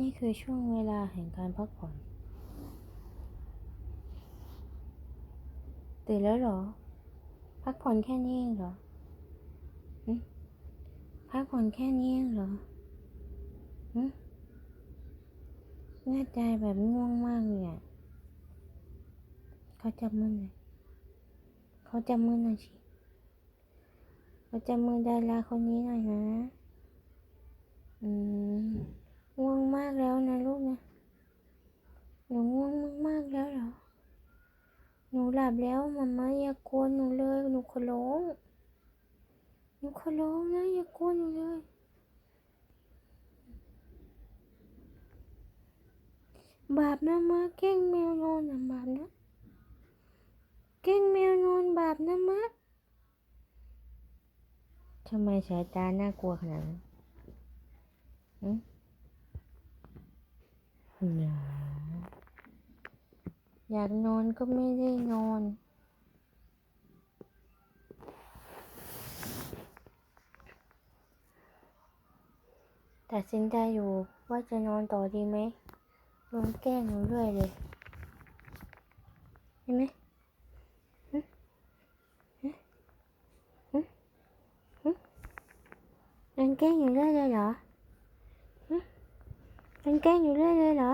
นี่คือช่วงเวลาแห่งการพักผ่อน ตื่นแล้วเหรอ พักผ่อนแค่นี้เองเหรอพักผ่อนแค่นี้เองเหรอหน้าใจแบบง่วงมากเลยอะเขาจับมือหน่อยเขาจับมือหน่อยสิเขาจับมือดาราคนนี้หน่อยนะ อืมง่วงมากแล้วนะลูกนะ หนูง่วงมากๆแล้วเหรอ หนูหลับแล้วมาม่าอย่ากวนหนูเลย หนูขอร้องหนูขอร้องนะอย่ากวนหนูเลยบาปนะมะแกล้งแมวนอนอะบาปนะแกล้งแมวนอนบาปนะมะทำไมสายตาน่ากลัวขนาดนั้นอืมหนา อยากนอนก็ไม่ได้นอน ตัดสินใจอยู่ว่าจะนอนต่อดีไหมนอนแกล้งหนูเรื่อยเลยเห็นไหมหึหึหึหึนอนแกล้งอยู่เรื่อยเลยเหรอหึนอนแกล้งอยู่เรื่อยเลยเหรอ